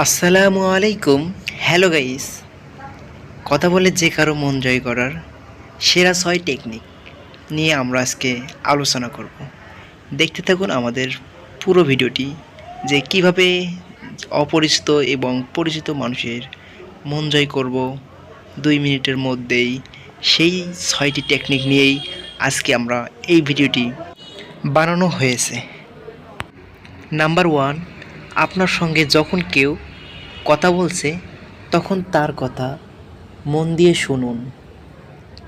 আসসালামু আলাইকুম। Hello guys কথা বলে যে কারও মন জয় করার সেরা ছয় টেকনিক নিয়ে আমরা আজকে আলোচনা করব। দেখতে থাকুন আমাদের পুরো ভিডিওটি যে কীভাবে অপরিচিত এবং পরিচিত মানুষের মন জয় করব দুই মিনিটের মধ্যেই সেই ছয়টি টেকনিক নিয়েই আজকে আমরা এই ভিডিওটি বানানো হয়েছে। নাম্বার ওয়ান আপনার সঙ্গে যখন কেউ কথা বলছে, তখন তার কথা মন দিয়ে শুনুন।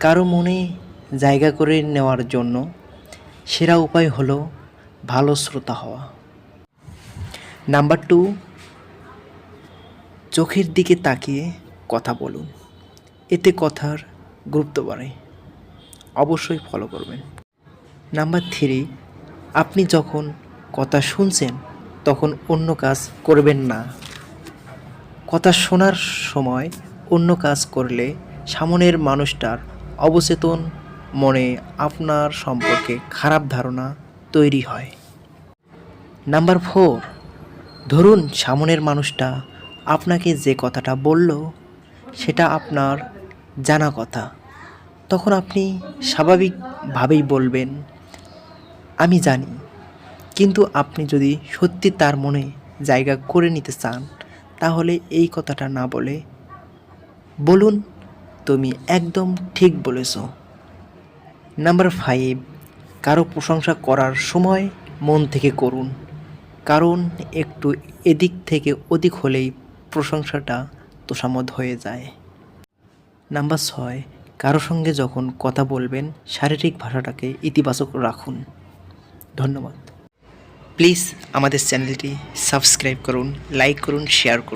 কারও মনে জায়গা করে নেওয়ার জন্য সেরা উপায় হলো ভালো শ্রোতা হওয়া। নাম্বার টু, চোখের দিকে তাকিয়ে কথা বলুন। এতে কথার গুরুত্ব বাড়ে। অবশ্যই ফলো করবেন। নাম্বার থ্রি, আপনি যখন কথা শুনছেন তখন অন্য কাজ করবেন না। কথা শোনার সময় অন্য কাজ করলে সামনের মানুষটার অবচেতন মনে আপনার সম্পর্কে খারাপ ধারণা তৈরি হয়। নাম্বার ফোর, ধরুন সামনের মানুষটা আপনাকে যে কথাটা বলল, সেটা আপনার জানা কথা। তখন আপনি স্বাভাবিকভাবেই বলবেন, আমি জানি। কিন্তু আপনি যদি সত্যি তার মনে জায়গা করে নিতে চান, তাহলে এই কথাটা না বলে বলুন, তুমি একদম ঠিক বলেছ। নাম্বার ফাইভ, কারও প্রশংসা করার সময় মন থেকে করুন। কারণ একটু এদিক থেকে ওদিক হলেই প্রশংসাটা তোষামদ হয়ে যায়। নাম্বার ছয়, কারও সঙ্গে যখন কথা বলবেন, শারীরিক ভাষাটাকে ইতিবাচক রাখুন। ধন্যবাদ। প্লিজ আমাদের চ্যানেলটি সাবস্ক্রাইব করুন লাইক করুন শেয়ার করুন।